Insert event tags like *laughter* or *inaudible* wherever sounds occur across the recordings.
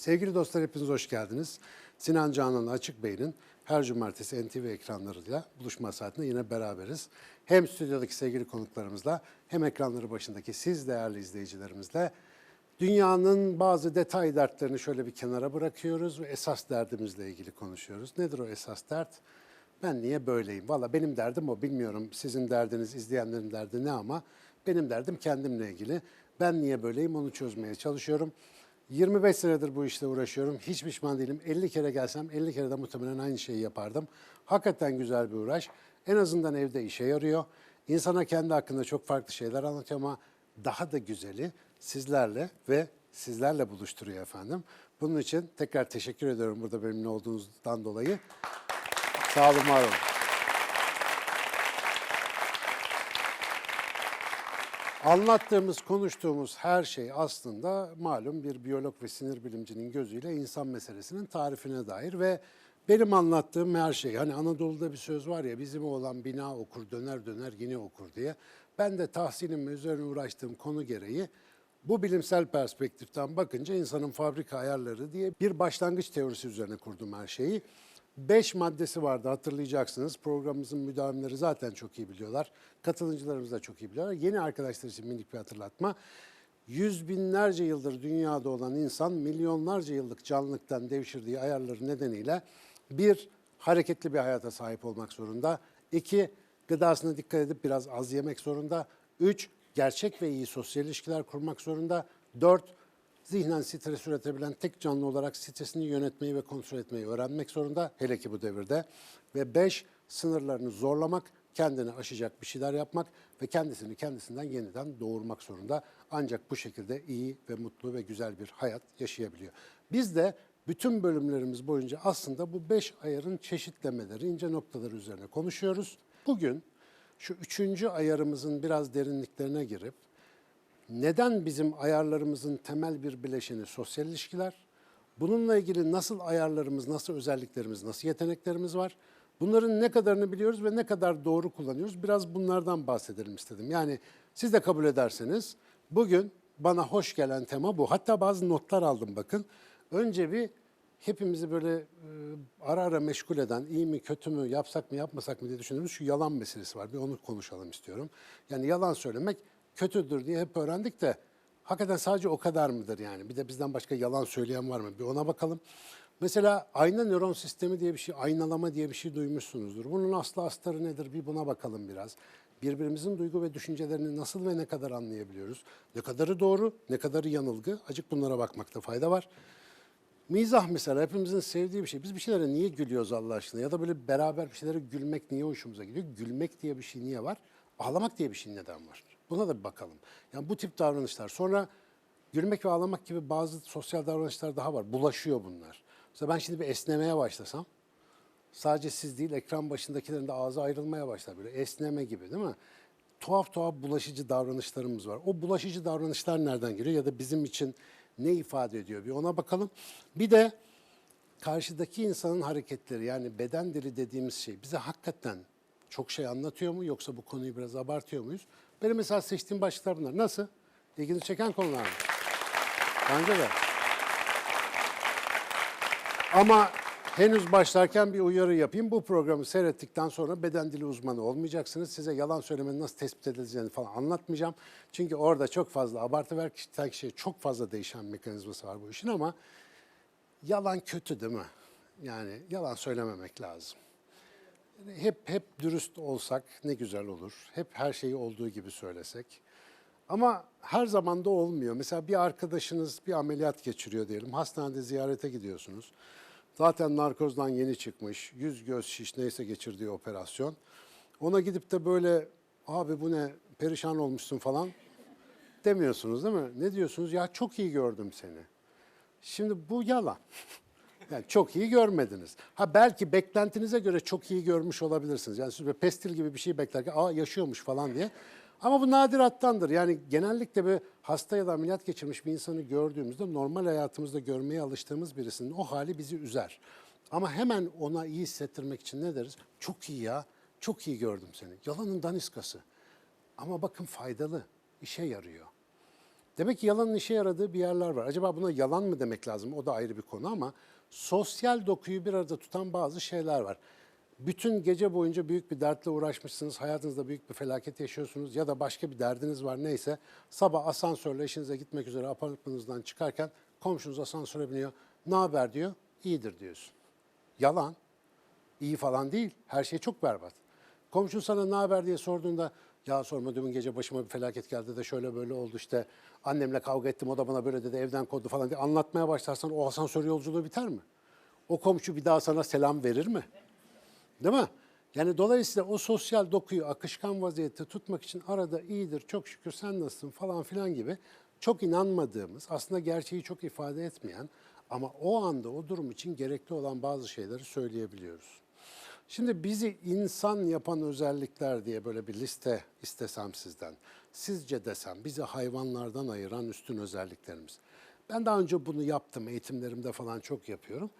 Sevgili dostlar hepiniz hoş geldiniz. Sinan Canan Açık Bey'in her cumartesi NTV ekranlarıyla buluşma saatinde yine beraberiz. Hem stüdyodaki sevgili konuklarımızla hem ekranları başındaki siz değerli izleyicilerimizle dünyanın bazı detay dertlerini şöyle bir kenara bırakıyoruz ve esas derdimizle ilgili konuşuyoruz. Nedir o esas dert? Ben niye böyleyim? Valla benim derdim o. Bilmiyorum sizin derdiniz, izleyenlerin derdi ne ama benim derdim kendimle ilgili. Ben niye böyleyim onu çözmeye çalışıyorum. 25 senedir bu işle uğraşıyorum. Hiç pişman değilim. 50 kere gelsem 50 kere de muhtemelen aynı şeyi yapardım. Hakikaten güzel bir uğraş. En azından evde işe yarıyor. İnsana kendi hakkında çok farklı şeyler anlatıyor ama daha da güzeli sizlerle ve sizlerle buluşturuyor efendim. Bunun için tekrar teşekkür ediyorum burada benimle olduğunuzdan dolayı. Sağ olun, var olun. Anlattığımız, konuştuğumuz her şey aslında malum bir biyolog ve sinir bilimcinin gözüyle insan meselesinin tarifine dair ve benim anlattığım her şey, hani Anadolu'da bir söz var ya bizim oğlan bina okur, döner döner yine okur diye. Ben de tahsilim üzerine uğraştığım konu gereği bu bilimsel perspektiften bakınca insanın fabrika ayarları diye bir başlangıç teorisi üzerine kurdum her şeyi. Beş maddesi vardı hatırlayacaksınız. Programımızın müdavimleri zaten çok iyi biliyorlar. Katılımcılarımız da çok iyi biliyorlar. Yeni arkadaşlar için minik bir hatırlatma. Yüz binlerce yıldır dünyada olan insan milyonlarca yıllık canlılıktan devşirdiği ayarları nedeniyle bir, hareketli bir hayata sahip olmak zorunda. İki, gıdasına dikkat edip biraz az yemek zorunda. Üç, gerçek ve iyi sosyal ilişkiler kurmak zorunda. Dört, zihnen stres üretebilen tek canlı olarak stresini yönetmeyi ve kontrol etmeyi öğrenmek zorunda. Hele ki bu devirde. Ve beş, sınırlarını zorlamak, kendini aşacak bir şeyler yapmak ve kendisini kendisinden yeniden doğurmak zorunda. Ancak bu şekilde iyi ve mutlu ve güzel bir hayat yaşayabiliyor. Biz de bütün bölümlerimiz boyunca aslında bu beş ayarın çeşitlemeleri, ince noktaları üzerine konuşuyoruz. Bugün şu üçüncü ayarımızın biraz derinliklerine girip neden bizim ayarlarımızın temel bir bileşeni sosyal ilişkiler? Bununla ilgili nasıl ayarlarımız, nasıl özelliklerimiz, nasıl yeteneklerimiz var? Bunların ne kadarını biliyoruz ve ne kadar doğru kullanıyoruz? Biraz bunlardan bahsedelim istedim. Yani siz de kabul ederseniz bugün bana hoş gelen tema bu. Hatta bazı notlar aldım bakın. Önce bir hepimizi böyle e, ara ara meşgul eden iyi mi kötü mü yapsak mı yapmasak mı diye düşündüğümüz şu yalan meselesi var. Bir onu konuşalım istiyorum. Yani yalan söylemek kötüdür diye hep öğrendik de hakikaten sadece o kadar mıdır yani? Bir de bizden başka yalan söyleyen var mı? Bir ona bakalım. Mesela ayna nöron sistemi diye bir şey, aynalama diye bir şey duymuşsunuzdur. Bunun aslı astarı nedir? Bir buna bakalım biraz. Birbirimizin duygu ve düşüncelerini nasıl ve ne kadar anlayabiliyoruz? Ne kadarı doğru, ne kadarı yanılgı? Acık bunlara bakmakta fayda var. Mizah mesela hepimizin sevdiği bir şey. Biz bir şeylere niye gülüyoruz Allah aşkına? Ya da böyle beraber bir şeylere gülmek niye hoşumuza gidiyor? Gülmek diye bir şey niye var? Ağlamak diye bir şey neden var? Buna da bir bakalım. Yani bu tip davranışlar. Sonra gülmek ve ağlamak gibi bazı sosyal davranışlar daha var. Bulaşıyor bunlar. Mesela ben şimdi bir esnemeye başlasam, sadece siz değil ekran başındakilerin de ağzı ayrılmaya başlar böyle esneme gibi değil mi? Tuhaf tuhaf bulaşıcı davranışlarımız var. O bulaşıcı davranışlar nereden geliyor ya da bizim için ne ifade ediyor bir ona bakalım. Bir de karşıdaki insanın hareketleri yani beden dili dediğimiz şey bize hakikaten çok şey anlatıyor mu yoksa bu konuyu biraz abartıyor muyuz? Benim mesela seçtiğim başlıklar bunlar. Nasıl? İlginizi çeken konular mı? Bence de. Ama henüz başlarken bir uyarı yapayım. Bu programı seyrettikten sonra beden dili uzmanı olmayacaksınız. Size yalan söylemenin nasıl tespit edileceğini falan anlatmayacağım. Çünkü orada çok fazla abartı ver kişiden kişiye çok fazla değişen mekanizması var bu işin ama yalan kötü değil mi? Yani yalan söylememek lazım. Hep hep dürüst olsak ne güzel olur. Hep her şeyi olduğu gibi söylesek. Ama her zaman da olmuyor. Mesela bir arkadaşınız bir ameliyat geçiriyor diyelim. Hastanede ziyarete gidiyorsunuz. Zaten narkozdan yeni çıkmış. Yüz göz şiş neyse geçirdiği operasyon. Ona gidip de böyle abi bu ne perişan olmuşsun falan demiyorsunuz değil mi? Ne diyorsunuz? Ya çok iyi gördüm seni. Şimdi bu yalan. *laughs* Yani çok iyi görmediniz. Ha belki beklentinize göre çok iyi görmüş olabilirsiniz. Yani siz böyle pestil gibi bir şey beklerken aa yaşıyormuş falan diye. Ama bu nadirattandır. Yani genellikle bir hasta ya da ameliyat geçirmiş bir insanı gördüğümüzde normal hayatımızda görmeye alıştığımız birisinin o hali bizi üzer. Ama hemen ona iyi hissettirmek için ne deriz? Çok iyi ya, çok iyi gördüm seni. Yalanın daniskası. Ama bakın faydalı, işe yarıyor. Demek ki yalanın işe yaradığı bir yerler var. Acaba buna yalan mı demek lazım? O da ayrı bir konu ama sosyal dokuyu bir arada tutan bazı şeyler var. Bütün gece boyunca büyük bir dertle uğraşmışsınız, hayatınızda büyük bir felaket yaşıyorsunuz ya da başka bir derdiniz var neyse. Sabah asansörle işinize gitmek üzere apartmanınızdan çıkarken komşunuz asansöre biniyor. Ne haber diyor, iyidir diyorsun. Yalan. İyi falan değil. Her şey çok berbat. Komşun sana ne haber diye sorduğunda ya sorma dün gece başıma bir felaket geldi de şöyle böyle oldu işte annemle kavga ettim o da bana böyle dedi evden kovdu falan diye anlatmaya başlarsan o asansör yolculuğu biter mi? O komşu bir daha sana selam verir mi? Değil mi? Yani dolayısıyla o sosyal dokuyu akışkan vaziyette tutmak için arada iyidir, çok şükür sen nasılsın falan filan gibi çok inanmadığımız, aslında gerçeği çok ifade etmeyen ama o anda o durum için gerekli olan bazı şeyleri söyleyebiliyoruz. Şimdi bizi insan yapan özellikler diye böyle bir liste istesem sizden. Sizce desem bizi hayvanlardan ayıran üstün özelliklerimiz. Ben daha önce bunu yaptım, eğitimlerimde falan çok yapıyorum.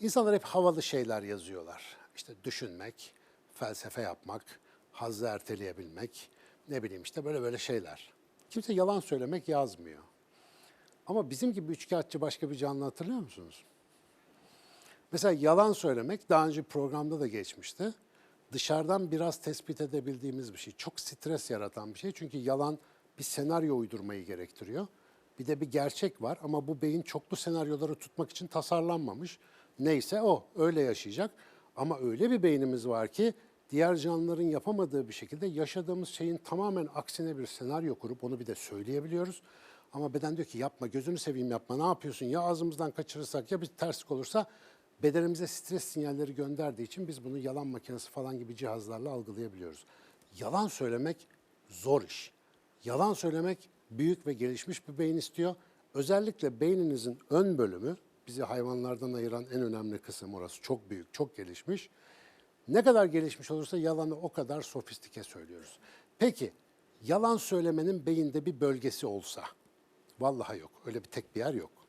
İnsanlar hep havalı şeyler yazıyorlar. İşte düşünmek, felsefe yapmak, hazzı erteleyebilmek, ne bileyim işte böyle böyle şeyler. Kimse yalan söylemek yazmıyor. Ama bizim gibi üçkağıtçı başka bir canlı hatırlıyor musunuz? Mesela yalan söylemek daha önce programda da geçmişti. Dışarıdan biraz tespit edebildiğimiz bir şey. Çok stres yaratan bir şey. Çünkü yalan bir senaryo uydurmayı gerektiriyor. Bir de bir gerçek var ama bu beyin çoklu senaryoları tutmak için tasarlanmamış. Neyse o öyle yaşayacak. Ama öyle bir beynimiz var ki diğer canlıların yapamadığı bir şekilde yaşadığımız şeyin tamamen aksine bir senaryo kurup onu bir de söyleyebiliyoruz. Ama beden diyor ki yapma gözünü seveyim yapma ne yapıyorsun ya ağzımızdan kaçırırsak ya bir terslik olursa bedenimize stres sinyalleri gönderdiği için biz bunu yalan makinesi falan gibi cihazlarla algılayabiliyoruz. Yalan söylemek zor iş. Yalan söylemek büyük ve gelişmiş bir beyin istiyor. Özellikle beyninizin ön bölümü bizi hayvanlardan ayıran en önemli kısım orası. Çok büyük, çok gelişmiş. Ne kadar gelişmiş olursa yalanı o kadar sofistike söylüyoruz. Peki yalan söylemenin beyinde bir bölgesi olsa, vallahi yok. Öyle bir tek bir yer yok.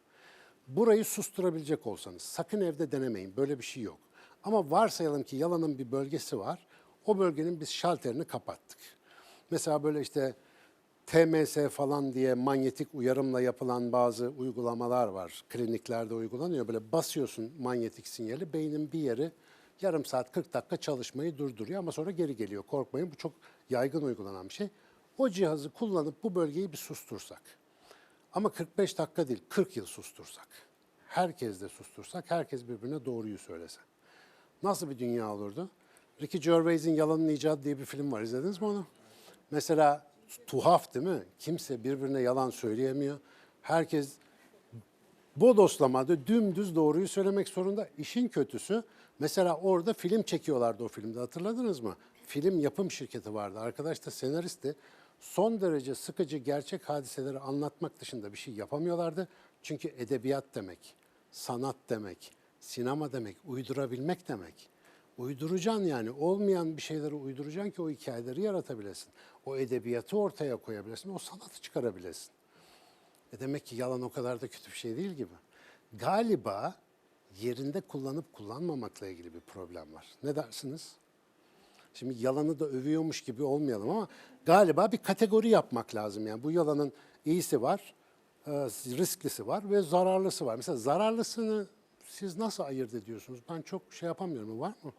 Burayı susturabilecek olsanız sakın evde denemeyin. Böyle bir şey yok. Ama varsayalım ki yalanın bir bölgesi var. O bölgenin biz şalterini kapattık. Mesela böyle işte TMS falan diye manyetik uyarımla yapılan bazı uygulamalar var. Kliniklerde uygulanıyor. Böyle basıyorsun manyetik sinyali, beynin bir yeri yarım saat 40 dakika çalışmayı durduruyor ama sonra geri geliyor. Korkmayın bu çok yaygın uygulanan bir şey. O cihazı kullanıp bu bölgeyi bir sustursak. Ama 45 dakika değil, 40 yıl sustursak. Herkes de sustursak, herkes birbirine doğruyu söylese. Nasıl bir dünya olurdu? Ricky Gervais'in Yalanın İcadı diye bir film var. İzlediniz mi onu? Mesela tuhaf değil mi? Kimse birbirine yalan söyleyemiyor. Herkes bodoslamada dümdüz doğruyu söylemek zorunda. İşin kötüsü mesela orada film çekiyorlardı o filmde hatırladınız mı? Film yapım şirketi vardı. Arkadaş da senaristi. Son derece sıkıcı gerçek hadiseleri anlatmak dışında bir şey yapamıyorlardı. Çünkü edebiyat demek, sanat demek, sinema demek, uydurabilmek demek. Uyduracaksın yani. Olmayan bir şeyleri uyduracaksın ki o hikayeleri yaratabilesin. O edebiyatı ortaya koyabilesin, o sanatı çıkarabilesin. E demek ki yalan o kadar da kötü bir şey değil gibi. Galiba yerinde kullanıp kullanmamakla ilgili bir problem var. Ne dersiniz? Şimdi yalanı da övüyormuş gibi olmayalım ama galiba bir kategori yapmak lazım. Yani bu yalanın iyisi var, e, risklisi var ve zararlısı var. Mesela zararlısını siz nasıl ayırt ediyorsunuz? Ben çok şey yapamıyorum. Var mı?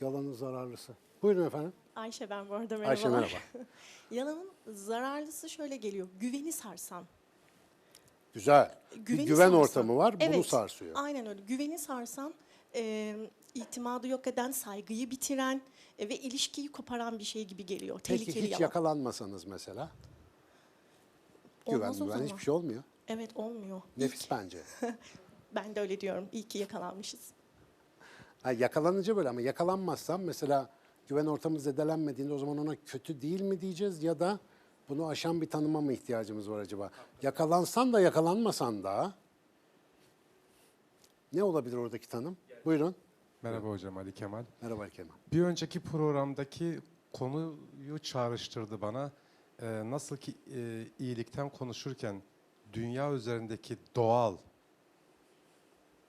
Yalanın zararlısı. Buyurun efendim. Ayşe ben bu arada merhabalar. Ayşe merhaba. *laughs* Yalanın zararlısı şöyle geliyor. Güveni sarsan. Güzel. bir Güveni güven sarsan. ortamı var, bunu Evet, sarsıyor. Aynen öyle. Güveni sarsan, e, itimadı yok eden, saygıyı bitiren ve ilişkiyi koparan bir şey gibi geliyor. Peki Tehlikeli hiç yalan. yakalanmasanız mesela? Güven, Olmaz o güven zaman. hiçbir şey olmuyor. Evet olmuyor. Nefis bence. *laughs* Ben de öyle diyorum. İyi ki yakalanmışız. Ha, yakalanınca böyle ama yakalanmazsam mesela güven ortamı zedelenmediğinde o zaman ona kötü değil mi diyeceğiz ya da bunu aşan bir tanıma mı ihtiyacımız var acaba? Yakalansan da yakalanmasan da ne olabilir oradaki tanım? Buyurun. Merhaba hocam Ali Kemal. Merhaba Kemal. Bir önceki programdaki konuyu çağrıştırdı bana. Ee, nasıl ki e, iyilikten konuşurken dünya üzerindeki doğal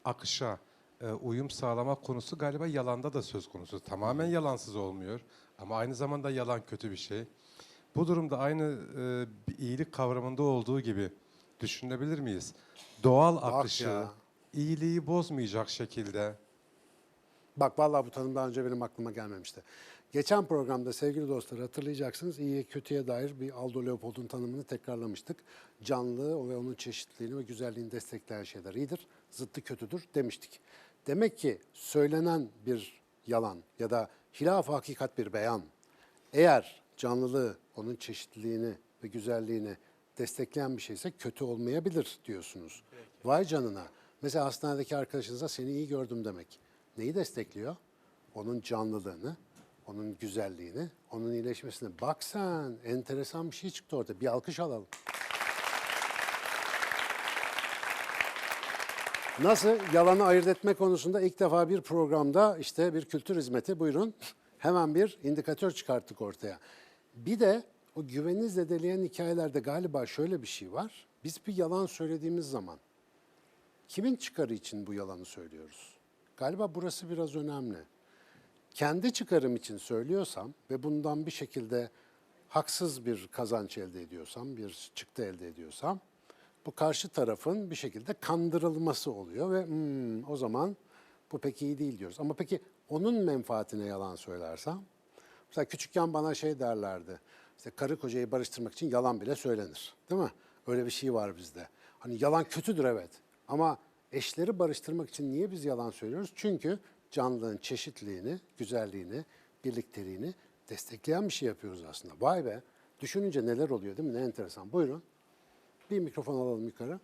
akışa e, uyum sağlamak konusu galiba yalanda da söz konusu. Tamamen yalansız olmuyor ama aynı zamanda yalan kötü bir şey. Bu durumda aynı e, iyilik kavramında olduğu gibi düşünebilir miyiz? Doğal akışı, ya. iyiliği bozmayacak şekilde Bak vallahi bu tanım daha önce benim aklıma gelmemişti. Geçen programda sevgili dostlar hatırlayacaksınız iyiye kötüye dair bir Aldo Leopold'un tanımını tekrarlamıştık. Canlılığı ve onun çeşitliliğini ve güzelliğini destekleyen şeyler iyidir, zıttı kötüdür demiştik. Demek ki söylenen bir yalan ya da hilaf hakikat bir beyan eğer canlılığı, onun çeşitliliğini ve güzelliğini destekleyen bir şeyse kötü olmayabilir diyorsunuz. Vay canına. Mesela hastanedeki arkadaşınıza seni iyi gördüm demek. Neyi destekliyor? Onun canlılığını, onun güzelliğini, onun iyileşmesini. Bak sen, enteresan bir şey çıktı orada. Bir alkış alalım. Nasıl yalanı ayırt etme konusunda ilk defa bir programda işte bir kültür hizmeti buyurun hemen bir indikatör çıkarttık ortaya. Bir de o güveni zedeleyen hikayelerde galiba şöyle bir şey var. Biz bir yalan söylediğimiz zaman kimin çıkarı için bu yalanı söylüyoruz? Galiba burası biraz önemli. Kendi çıkarım için söylüyorsam ve bundan bir şekilde haksız bir kazanç elde ediyorsam, bir çıktı elde ediyorsam bu karşı tarafın bir şekilde kandırılması oluyor ve "Hmm, o zaman bu pek iyi değil diyoruz. Ama peki onun menfaatine yalan söylersem, mesela küçükken bana şey derlerdi, işte karı kocayı barıştırmak için yalan bile söylenir, değil mi? Öyle bir şey var bizde. Hani yalan kötüdür evet ama eşleri barıştırmak için niye biz yalan söylüyoruz? Çünkü canlılığın çeşitliliğini, güzelliğini, birlikteliğini destekleyen bir şey yapıyoruz aslında. Vay be, düşününce neler oluyor değil mi? Ne enteresan. Buyurun. Bir mikrofon alalım yukarı.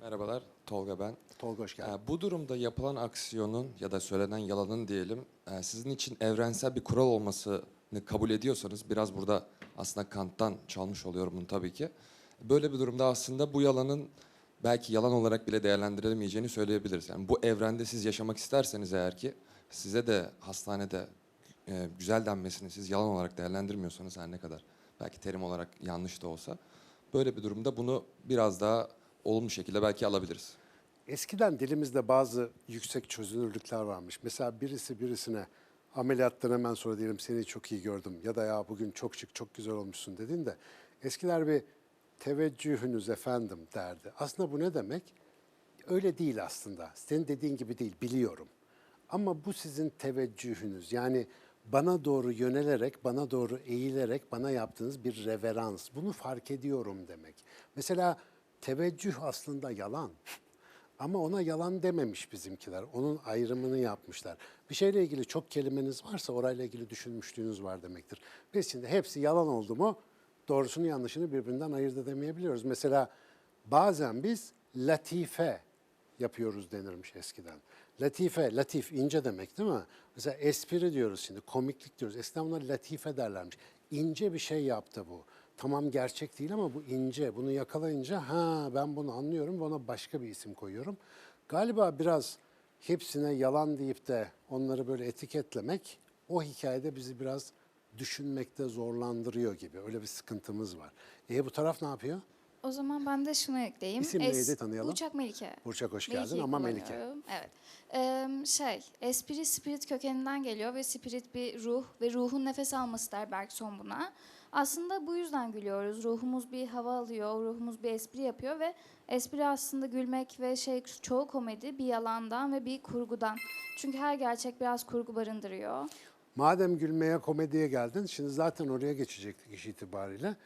Merhabalar, Tolga ben. Tolga hoş geldin. Ee, bu durumda yapılan aksiyonun ya da söylenen yalanın diyelim, e, sizin için evrensel bir kural olmasını kabul ediyorsanız, biraz burada aslında Kant'tan çalmış oluyorum bunu tabii ki. Böyle bir durumda aslında bu yalanın belki yalan olarak bile değerlendirilemeyeceğini söyleyebiliriz. Yani bu evrende siz yaşamak isterseniz eğer ki, size de hastanede e, güzel denmesini siz yalan olarak değerlendirmiyorsanız her ne kadar belki terim olarak yanlış da olsa, böyle bir durumda bunu biraz daha olumlu şekilde belki alabiliriz. Eskiden dilimizde bazı yüksek çözünürlükler varmış. Mesela birisi birisine ameliyattan hemen sonra diyelim seni çok iyi gördüm ya da ya bugün çok şık çok güzel olmuşsun dediğinde eskiler bir teveccühünüz efendim derdi. Aslında bu ne demek? Öyle değil aslında. Senin dediğin gibi değil biliyorum. Ama bu sizin teveccühünüz. Yani bana doğru yönelerek, bana doğru eğilerek bana yaptığınız bir reverans. Bunu fark ediyorum demek. Mesela teveccüh aslında yalan. Ama ona yalan dememiş bizimkiler. Onun ayrımını yapmışlar. Bir şeyle ilgili çok kelimeniz varsa orayla ilgili düşünmüşlüğünüz var demektir. Biz şimdi hepsi yalan oldu mu doğrusunu yanlışını birbirinden ayırt edemeyebiliyoruz. Mesela bazen biz latife yapıyoruz denirmiş eskiden. Latife, latif ince demek değil mi? Mesela espri diyoruz şimdi, komiklik diyoruz. Eskiden buna latife derlermiş. İnce bir şey yaptı bu. Tamam gerçek değil ama bu ince. Bunu yakalayınca ha ben bunu anlıyorum ve ona başka bir isim koyuyorum. Galiba biraz hepsine yalan deyip de onları böyle etiketlemek o hikayede bizi biraz düşünmekte zorlandırıyor gibi. Öyle bir sıkıntımız var. E bu taraf ne yapıyor? O zaman ben de şunu ekleyeyim. İsim neydi, tanıyalım? Burçak Melike. Burçak hoş geldin Melike'yi ama Melike. kullanıyorum. Evet. Ee, şey, espri spirit kökeninden geliyor ve spirit bir ruh ve ruhun nefes alması der Bergson buna. Aslında bu yüzden gülüyoruz. Ruhumuz bir hava alıyor, ruhumuz bir espri yapıyor ve espri aslında gülmek ve şey çoğu komedi bir yalandan ve bir kurgudan. Çünkü her gerçek biraz kurgu barındırıyor. Madem gülmeye, komediye geldin, şimdi zaten oraya geçecektik iş itibariyle.